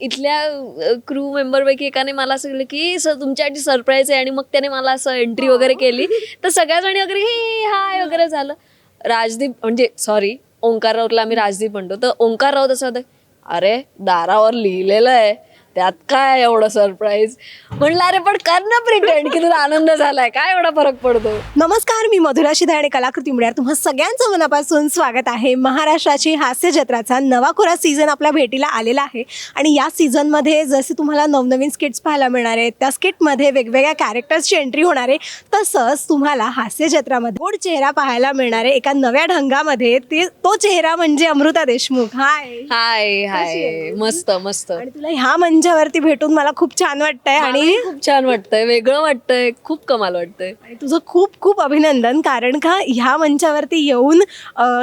इथल्या क्रू मेंबरपैकी एकाने मला असं केलं की सर तुमच्यासाठी सरप्राईज आहे. आणि मग त्याने मला असं एंट्री वगैरे केली. तर सगळ्या जणी वगैरे हे हाय वगैरे झालं. राजदीप म्हणजे सॉरी ओंकार राऊतला आम्ही राजदीप म्हणतो. तर ओंकार राऊत असं होतं अरे दारावर लिहिलेलं आहे. त्यात काय एवढं सरप्राईज म्हणलं अरे पण कर ना प्रिटेंड की तुला आनंद झालाय. काय एवढा फरक पडतो? नमस्कार मी मधुरा शिधा आणि कलाकृती मुळ्यात. तुम्हा सगळ्यांचं मनापासून स्वागत आहे. महाराष्ट्राची हास्य जत्राचा नवा कोरा सीझन आपल्या भेटीला आलेला आहे. आणि या सीझनमध्ये जसे तुम्हाला नवनवीन स्किट्स पाहायला मिळणार आहेत त्या स्किटमध्ये वेगवेगळ्या कॅरेक्टर्सची एंट्री होणार आहे. तसंच तुम्हाला हास्य जत्रामध्ये गोड चेहरा पाहायला मिळणार आहे. एका नव्या ढंगामध्ये ते तो चेहरा म्हणजे अमृता देशमुख. हाय हाय हाय? मस्त मस्त. आणि तुला ह्या मंचावरती भेटून मला खूप छान वाटतंय आणि खूप छान वाटतंय वेगळं वाटतंय खूप कमाल वाटतंय. आणि तुझं खूप खूप अभिनंदन कारण का ह्या मंचावरती येऊन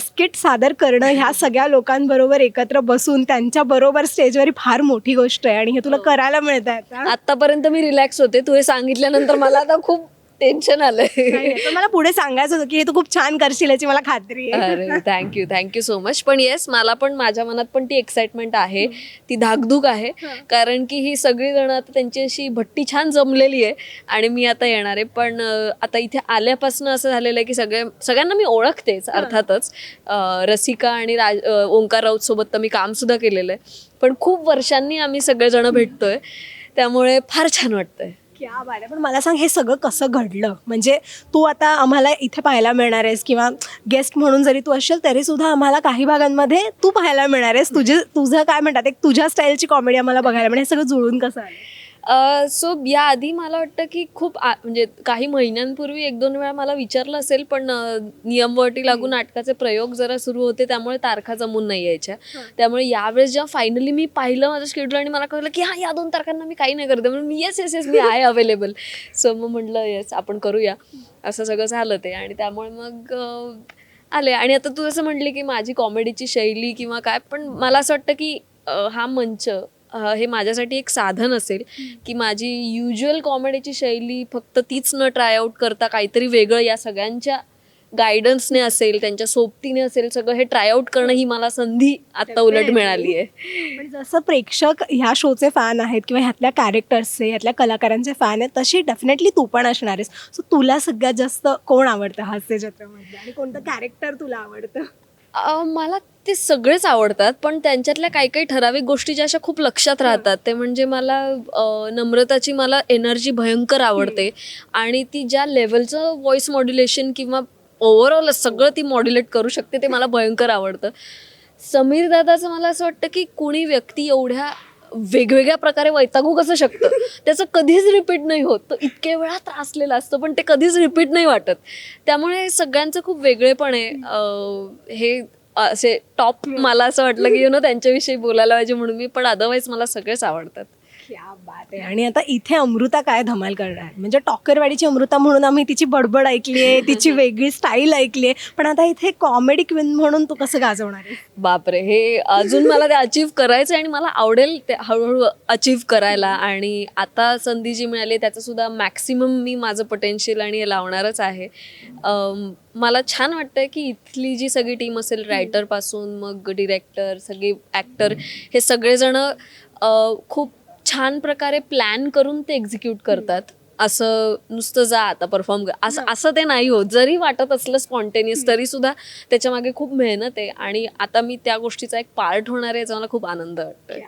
स्किट सादर करणं ह्या सगळ्या लोकांबरोबर एकत्र बसून त्यांच्या बरोबर स्टेजवर ही फार मोठी गोष्ट आहे आणि हे तुला करायला मिळत आहे आतापर्यंत मी रिलॅक्स होते तू हे सांगितल्यानंतर मला आता खूप टेन्शन आलंय. मला पुढे सांगायचं होतं की हे तू खूप छान करशील याची मला खात्री आहे. अरे thank you thank you so much पण येस मला पण माझ्या मनात पण ती एक्साइटमेंट आहे. ती धाकधूक आहे. कारण की ही सगळी जण आता त्यांची अशी भट्टी छान जमलेली आहे. आणि मी आता येणार आहे. पण आता इथे आल्यापासून असं झालेलं आहे की सगळे सगळ्यांना मी ओळखतेच अर्थातच. रसिका आणि राज ओंकार राऊत सोबत तर मी काम सुद्धा केलेलं आहे. पण खूप वर्षांनी आम्ही सगळेजण भेटतोय. त्यामुळे फार छान वाटतंय. क्या बात आहे पण मला सांग हे सगळं कसं घडलं? म्हणजे तू आता आम्हाला इथे पाहायला मिळणार आहेस किंवा गेस्ट म्हणून जरी तू असेल तरी सुद्धा आम्हाला काही भागांमध्ये तू पाहायला मिळणार आहेस. तुझे तुझं काय म्हणतात एक तुझ्या स्टाईलची कॉमेडी आम्हाला बघायला मिळेल हे सगळं जुळून कसं आहे सो या आधी मला वाटतं की खूप आ- म्हणजे काही महिन्यांपूर्वी एक दोन वेळा मला विचारलं असेल पण अ, नियमवटी लागू नाटकाचे प्रयोग जरा सुरू होते त्यामुळे तारखा जमून नाही यायच्या. त्यामुळे यावेळेस जेव्हा फायनली मी पाहिलं माझं शेड्यूल आणि मला कळलं की हा या दोन तारखांना मी काही नाही करते. म्हणून मी येस येस येस मी आहे अवेलेबल सो मग म्हटलं येस आपण करूया. असं सगळं झालं ते. आणि त्यामुळे मग अ, आले. आणि आता तू जसं म्हटली की माझी कॉमेडीची शैली किंवा काय पण मला असं वाटतं की अ, हा मंच हे माझ्यासाठी एक साधन असेल की माझी युज्युअल कॉमेडीची शैली फक्त तीच न ट्राय आउट करता काहीतरी वेगळं या सगळ्यांच्या गायडन्सने असेल त्यांच्या सोबतीने असेल सगळं हे ट्राय आउट करणं ही मला संधी आता उलट. मिळाली आहे. जसं प्रेक्षक ह्या शोचे फॅन आहेत किंवा ह्यातल्या कॅरेक्टर्सचे ह्यातल्या कलाकारांचे फॅन आहेत तशी डेफिनेटली तू पण असणार आहेस. सो तुला सगळ्यात जास्त कोण आवडतं हास्य जत्रामध्ये आणि कोणतं कॅरेक्टर तुला आवडतं? अ, मला ते सगळेच आवडतात पण त्यांच्यातल्या काही काही ठराविक गोष्टी ज्या अशा खूप लक्षात राहतात ते म्हणजे मला अ, नम्रताची मला एनर्जी भयंकर आवडते आणि ती ज्या लेवलचं व्हॉइस मॉड्युलेशन किंवा ओव्हरऑल सगळं ती मॉड्युलेट करू शकते ते मला भयंकर आवडतं. समीर दादाचं मला असं वाटतं की कुणी व्यक्ती एवढ्या वेगवेगळ्या प्रकारे वैतागू कसं शकतं? त्याचं कधीच रिपीट नाही होत. तो इतके वेळा त्रासलेला असतं पण ते कधीच रिपीट नाही वाटत. त्यामुळे सगळ्यांचं खूप वेगळेपण आहे हे असे टॉप मला असं वाटलं की यु नो त्यांच्याविषयी बोलायला पाहिजे म्हणून मी पण अदरवाईज मला सगळेच आवडतात. क्या बात आहे. आणि आता इथे अमृता काय धमाल करणार आहे? म्हणजे टॉकरवाडीची अमृता म्हणून आम्ही तिची बडबड ऐकली आहे तिची वेगळी स्टाईल ऐकली आहे पण आता इथे कॉमेडी क्वीन म्हणून तू कसं गाजवणार आहे बापरे हे अजून मला ते अचीव करायचं आहे आणि मला आवडेल ते हळूहळू अचीव करायला. आणि आता संधी जी मिळाली त्याचं सुद्धा मॅक्सिमम मी माझं पोटेन्शियल आणि हे लावणारच आहे. मला छान वाटतंय की इथली जी सगळी टीम असेल रायटरपासून मग डिरेक्टर सगळे ॲक्टर हे सगळेजण खूप छान प्रकारे प्लॅन करून ते एक्झिक्यूट करतात. असं नुसतं जा आता परफॉर्म कर. असं असं ते नाही होत. जरी वाटत असलं स्पॉन्टेनियस तरी सुद्धा त्याच्यामागे खूप मेहनत आहे. आणि आता मी त्या गोष्टीचा एक पार्ट होणार आहे याचा मला खूप आनंद वाटतोय.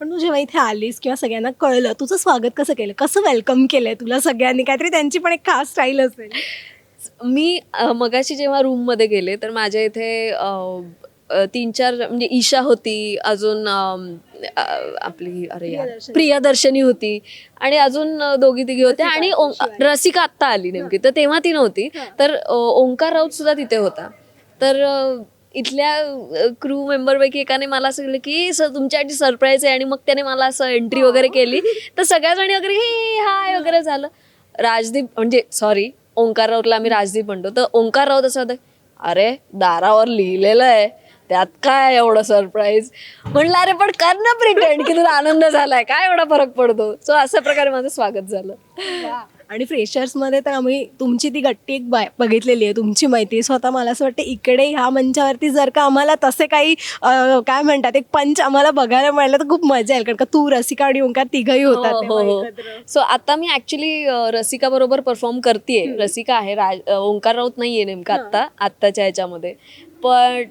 पण तू जेव्हा इथे आलीस किंवा सगळ्यांना कळलं तुझं स्वागत कसं केलं? कसं वेलकम केलंय तुला सगळ्यांनी? काहीतरी त्यांची पण एक खास स्टाईल असेल. मी मगाशी जेव्हा रूममध्ये गेले तर माझ्या इथे तीन चार म्हणजे ईशा होती अजून आपली अरे यार प्रियदर्शनी. होती. आणि अजून दोघी तिघी होत्या आणि. रसिका आत्ता आली नेमकी. तर तेव्हा ती नव्हती. तर ओंकार राऊत सुद्धा तिथे होता. तर इथल्या क्रू मेंबरपैकी एकाने मला असं केलं की सर तुमच्यासाठी सरप्राईज आहे. आणि मग त्याने मला असं एंट्री वगैरे केली. तर सगळ्या जणी वगैरे हे हाय वगैरे झालं. राजदीप म्हणजे सॉरी ओंकार राऊतला आम्ही राजदीप म्हणतो. तर ओंकार राऊत असं होतं अरे दारावर लिहिलेलं आहे. त्यात काय एवढं सरप्राईज म्हणलं अरे पण कर ना प्रिटेंड की तुला आनंद झालाय. काय एवढा फरक पडतो? सो अशा प्रकारे माझं स्वागत झालं. आणि फ्रेशर्समध्ये तर आम्ही तुमची ती गट्टी एक बाय बघितलेली आहे तुमची माहिती. स्वतः मला असं वाटतं इकडे ह्या मंचावरती जर का आम्हाला तसे काही काय म्हणतात एक पंच आम्हाला बघायला मिळालं तर खूप मजा येईल. कारण का तू रसिका आणि ओंकार तिघही होतात हो, तेव्हा हो, हो. सो आता मी ऍक्च्युली रसिका बरोबर परफॉर्म करते रसिका आहे राज ओंकार राऊत नाहीये नेमका आत्ता आत्ताच्या ह्याच्यामध्ये. पण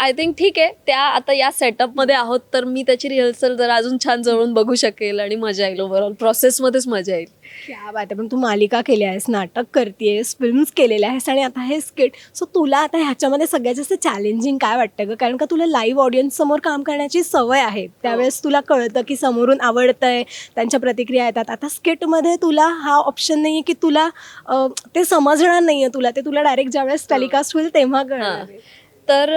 आय थिंक ठीक आहे. त्या आता या सेटअपमध्ये आहोत तर मी त्याची रिहर्सल जरा अजून छान जवळून बघू शकेल आणि मजा येईल ओव्हरऑल प्रोसेसमध्येच मजा येईल. क्या बात आहे. पण तू मालिका केली आहेस नाटक करतेस फिल्म्स केलेल्या आहेस आणि आता हे स्किट सो तुला आता ह्याच्यामध्ये सगळ्यात जास्त चॅलेंजिंग काय वाटतं ग? कारण का तुला लाईव्ह ऑडियन्स समोर काम करण्याची सवय आहे. त्यावेळेस तुला कळतं की समोरून आवडतंय त्यांच्या प्रतिक्रिया येतात. आता स्किटमध्ये तुला हा ऑप्शन नाही आहे की तुला अं, ते समजणार नाही आहे तुला. ते तुला डायरेक्ट ज्यावेळेस टेलिकास्ट होईल तेव्हा कळणार हां. आहे. तर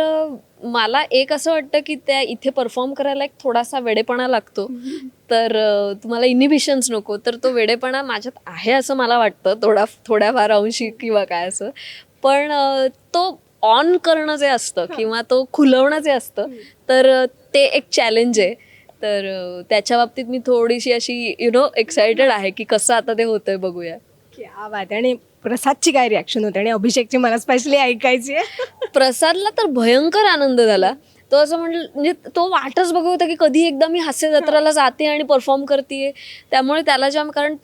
मला एक असं वाटतं की त्या इथे परफॉर्म करायला एक थोडासा वेडेपणा लागतो. तर तुम्हाला इनिबिशन्स नको तर तो वेडेपणा माझ्यात आहे असं मला वाटतं थोडा थोड्याफार अंशी किंवा काय असं. पण तो ऑन करणं जे असतं किंवा तो खुलवणं जे असतं तर ते एक चॅलेंज आहे. तर त्याच्या बाबतीत मी थोडीशी अशी यु नो एक्सायटेड आहे की कसं आता ते होतंय बघूया. क्या बात आहे. आणि प्रसादची काय रिॲक्शन होते? आणि अभिषेकची मला स्पेशली ऐकायची. आहे प्रसादला तर भयंकर आनंद झाला. तो असं म्हणलं म्हणजे तो वाटच बघत होता की कधी एकदा मी हास्य जत्राला जाते आणि परफॉर्म करते त्यामुळे त्याला जाम कारण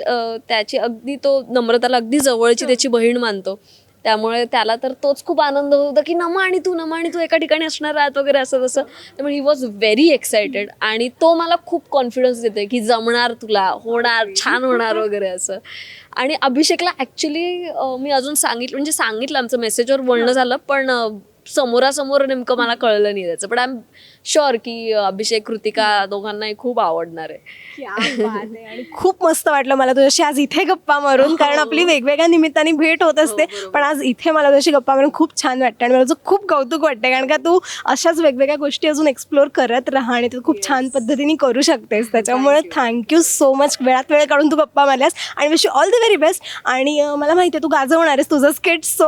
त्याची अगदी तो नम्रताला अगदी जवळची त्याची बहीण मानतो. त्यामुळे त्याला तर तोच खूप आनंद होत होता की नमा आणि तू नमा आणि तू एका ठिकाणी असणार आहात वगैरे असं तसं. त्यामुळे ही वॉज व्हेरी एक्सायटेड आणि तो मला खूप कॉन्फिडन्स देतोय की जमणार तुला होणार छान होणार वगैरे असं. आणि अभिषेकला ॲक्च्युली मी अजून सांगितलं म्हणजे सांगितलं आमचं मेसेजवर बोलणं झालं पण समोरासमोर नेमकं मला कळलं नाही त्याचं. पण आय एम शुअर की अभिषेक कृतिका दोघांनाही खूप आवडणार आहे. क्या बात आहे. आणि खूप मस्त वाटलं मला तुझ्याशी आज इथे गप्पा मारून कारण आपली वेगवेगळ्या निमित्ताने भेट होत असते. पण आज इथे मला तुझ्याशी गप्पा मारून खूप छान वाटतं आणि मला तुझं खूप कौतुक वाटतं कारण का तू अशाच वेगवेगळ्या गोष्टी अजून एक्सप्लोर करत राहा आणि तू खूप छान पद्धतीने करू शकतेस त्याच्यामुळे थँक्यू सो मच वेळात वेळ काढून तू गप्पा मारल्यास. आणि wish all the very best आणि मला माहिती आहे तू गाजवणार आहेस तुझं स्किट सो